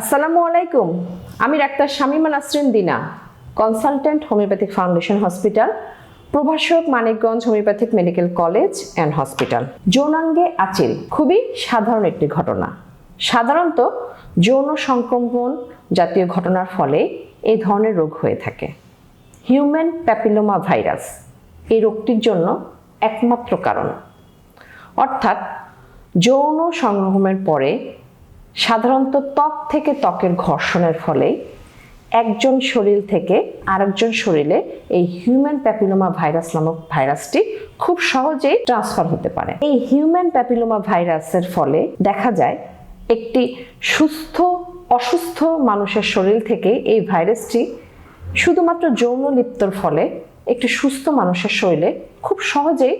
আসসালামু আলাইকুম। আমি doctor Shamima Nasrin Dina consultant homeopathic foundation hospital প্রভাষক Manikganj homeopathic medical college and hospital যৌনাঙ্গে আচিল, খুবই সাধারণ একটি ঘটনা। সাধারণত যৌন সংক্রমণ জাতীয় ঘটনার ফলে এই ধরনের রোগ হয়ে থাকে। হিউম্যান প্যাপিলোমা ভাইরাস এই রোগটির জন্য একমাত্র কারণ। অর্থাৎ যৌন সংক্রমণের পরে সাধারণত ত্বক থেকে ত্বকের ঘর্ষণের ফলে একজন শরীর থেকে আরেকজন শরীরে এই হিউম্যান প্যাপিলোমা ভাইরাস নামক ভাইরাসটি খুব সহজেই ট্রান্সফার হতে পারে। এই হিউম্যান প্যাপিলোমা ভাইরাসের ফলে দেখা যায় একটি সুস্থ, অসুস্থ মানুষের শরীর থেকে এই ভাইরাসটি শুধুমাত্র যৌন লিপ্তর ফলে একটি সুস্থ মানুষের শরীরে খুব সহজেই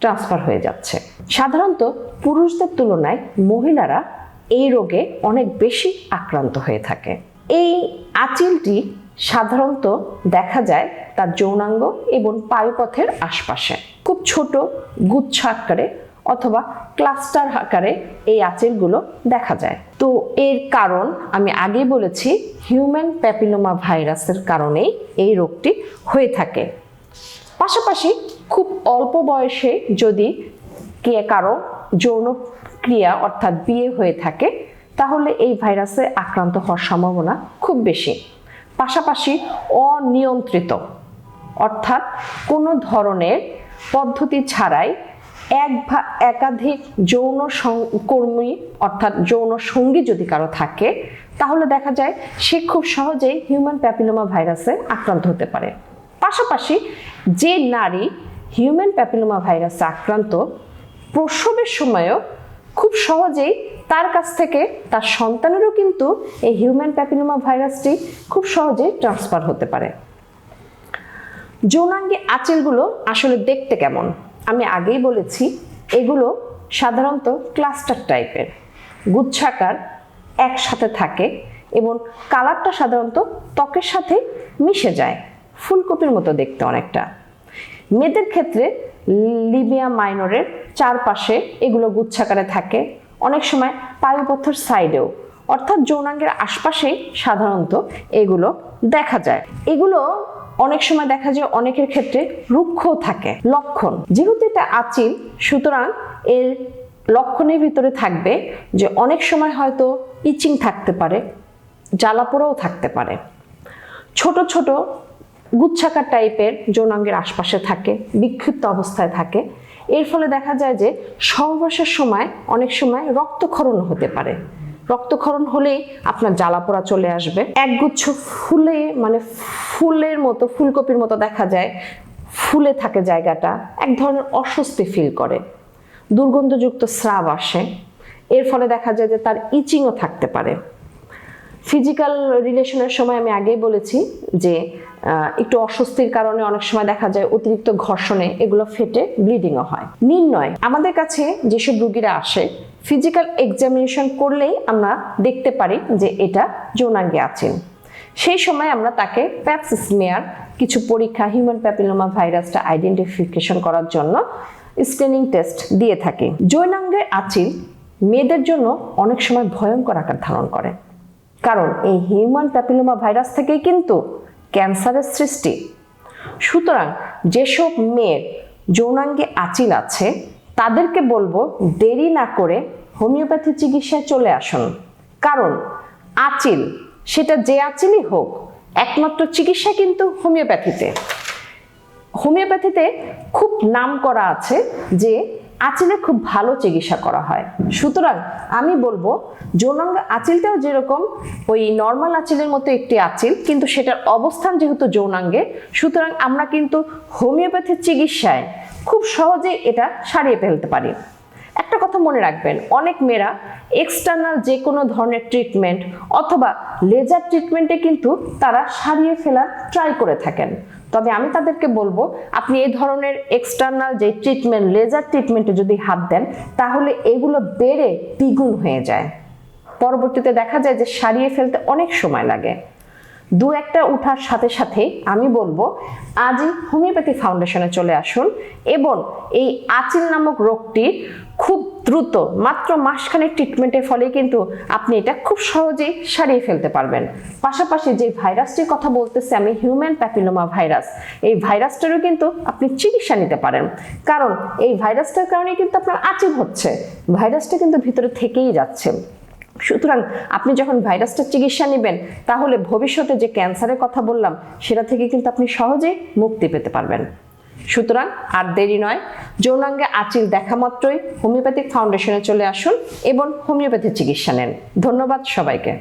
ট্রান্সফার হয়ে যাচ্ছে। সাধারণত পুরুষদের তুলনায় মহিলারা এই রোগে অনেক বেশি আক্রান্ত হয়ে থাকে। এই আচিলটি সাধারণত দেখা যায় তার যৌনাঙ্গ এবং পায়ুপথের আশপাশে। খুব ছোট, গুচ্ছ আকারে অথবা ক্লাস্টার আকারে এই আঁচিলগুলো দেখা যায়। তো এর কারণ আমি আগেই বলেছি, হিউম্যান প্যাপিলোমা ভাইরাসের কারণেই এই রোগটি হয়ে থাকে। পাশাপাশি খুব অল্প বয়সে যদি কে কারও যৌন ক্রিয়া অর্থাৎ বিয়ে হয়ে থাকে, তাহলে এই ভাইরাসে আক্রান্ত হওয়ার সম্ভাবনা খুব বেশি। পাশাপাশি অনিয়ন্ত্রিত, অর্থাৎ কোনো ধরনের পদ্ধতি ছাড়াই এক বা একাধিক যৌন কর্মী, অর্থাৎ যৌন সঙ্গী যদি কারও থাকে, তাহলে দেখা যায় সে খুব সহজেই হিউম্যান প্যাপিলোমা ভাইরাসে আক্রান্ত হতে পারে। পাশাপাশি যে নারী হিউম্যান প্যাপিলোমা ভাইরাসে আক্রান্ত, প্রসবের সময়ও খুব সহজেই তার কাছ থেকে তার সন্তানেরও কিন্তু এই হিউম্যান প্যাপিনোমা ভাইরাসটি খুব সহজেই ট্রান্সফার হতে পারে। যৌনাঙ্গে আঁচলগুলো আসলে দেখতে কেমন? আমি আগেই বলেছি, এগুলো সাধারণত ক্লাস্টার টাইপের গুচ্ছাকার একসাথে থাকে এবং কালারটা সাধারণত ত্বকের সাথে মিশে যায়। ফুলকপির মতো দেখতে অনেকটা। মেয়েদের ক্ষেত্রে লিবিয়া মাইনরের চারপাশে এগুলো গুচ্ছাকারে থাকে। অনেক সময় পায়ুপথর সাইডেও, অর্থাৎ যৌনাঙ্গের আশপাশেই সাধারণত এগুলো দেখা যায়। এগুলো অনেক সময় দেখা যায় অনেকের ক্ষেত্রে রুক্ষও থাকে, লক্ষণ। যেহেতু এটা আচিল সুতরাং এর লক্ষণের ভিতরে থাকবে যে অনেক সময় হয়তো ইচিং থাকতে পারে, জ্বালাপোড়াও থাকতে পারে। ছোট ছোট গুচ্ছাকার টাইপের যৌনাঙ্গের আশপাশে থাকে, বিক্ষিপ্ত অবস্থায় থাকে। এর ফলে দেখা যায় যে সহবাসের সময় অনেক সময় রক্তক্ষরণ হতে পারে। রক্তক্ষরণ হলেই আপনার জ্বালাপোড়া চলে আসবে। একগুচ্ছ ফুলে মানে ফুলের মতো, ফুলকপির মতো দেখা যায়, ফুলে থাকে জায়গাটা, এক ধরনের অস্বস্তি ফিল করে। দুর্গন্ধযুক্ত স্রাব আসে। এর ফলে দেখা যায় যে তার ইচিংও থাকতে পারে। ফিজিক্যাল রিলেশনের সময় আমি আগেই বলেছি যে একটু অস্বস্তির কারণে অনেক সময় দেখা যায় অতিরিক্ত ঘর্ষণে এগুলো ফেটে ব্লিডিংও হয়। নির্ণয়, আমাদের কাছে যেসব রুগীরা আসে ফিজিক্যাল এক্সামিনেশন করলেই আমরা দেখতে পারি যে এটা যৌনাঙ্গে আছেন। সেই সময় আমরা তাকে প্যাপস প্যাপসিসমিয়ার কিছু পরীক্ষা হিউম্যান প্যাপিলোমা ভাইরাসটা আইডেন্টিফিকেশন করার জন্য স্ক্রিনিং টেস্ট দিয়ে থাকি। যৌনাঙ্গের আচিল মেয়েদের জন্য অনেক সময় ভয়ঙ্কর আকার ধারণ করে। কারণ এই হিউম্যান প্যাপিলোমা ভাইরাস থেকেই কিন্তু ক্যান্সারের সৃষ্টি। সুতরাং যেসব মেয়ের যৌনাঙ্গে আচিল আছে, তাদেরকে বলব দেরি না করে হোমিওপ্যাথি চিকিৎসায় চলে আসুন। কারণ আচিল, সেটা যে আচিলই হোক, একমাত্র চিকিৎসা কিন্তু হোমিওপ্যাথিতে। হোমিওপ্যাথিতে খুব নাম করা আছে যে আচিলে খুব ভালো চিকিৎসা করা হয়। সুতরাং আমি বলব, যৌনাঙ্গ আচিলটাও যেরকম ওই নর্মাল আচিলের মতো একটি আচিল, কিন্তু সেটার অবস্থান যেহেতু যৌনাঙ্গে, সুতরাং আমরা কিন্তু হোমিওপ্যাথির চিকিৎসায় খুব সহজেই এটা সারিয়ে ফেলতে পারি। একটা কথা মনে রাখবেন, অনেক মেয়েরা এক্সটার্নাল যে কোনো ধরনের ট্রিটমেন্ট অথবা লেজার ট্রিটমেন্টে কিন্তু তারা সারিয়ে ফেলার ট্রাই করে থাকেন। তবে আমি তাদেরকে বলব, আপনি এই ধরনের এক্সটার্নাল যে ট্রিটমেন্ট লেজার ট্রিটমেন্টে যদি হাত দেন, তাহলে এগুলো বেড়ে দ্বিগুণ হয়ে যায়। পরবর্তীতে দেখা যায় যে সারিয়ে ফেলতে অনেক সময় লাগে। দু একটা উঠার সাথে সাথে আমি বলব, আজই হোমিওপ্যাথি ফাউন্ডেশনে চলে আসুন এবং এই আচিল নামক রোগটির খুব দ্রুত মাত্র মাসখানেক ট্রিটমেন্টের ফলে কিন্তু আপনি এটা খুব সহজেই সারিয়ে ফেলতে পারবেন। পাশাপাশি যে ভাইরাসটির কথা বলতেছি আমি হিউম্যান প্যাপিলোমা ভাইরাস এই ভাইরাসটারও কিন্তু আপনি চিকিৎসা নিতে পারেন। কারণ এই ভাইরাসটার কারণে কিন্তু আপনার আচিল হচ্ছে, ভাইরাসটা কিন্তু ভিতরে থেকেই যাচ্ছে। সুতরাং আপনি যখন ভাইরাসটার চিকিৎসা নেবেন, তাহলে ভবিষ্যতে যে ক্যান্সারের কথা বললাম, সেটা থেকে কিন্তু আপনি সহজেই মুক্তি পেতে পারবেন। সুতরাং আর দেরি নয়, যৌনাঙ্গে আচিল দেখা মাত্রই হোমিওপ্যাথিক ফাউন্ডেশনে চলে আসুন এবং হোমিওপ্যাথি চিকিৎসা নেন। ধন্যবাদ সবাইকে।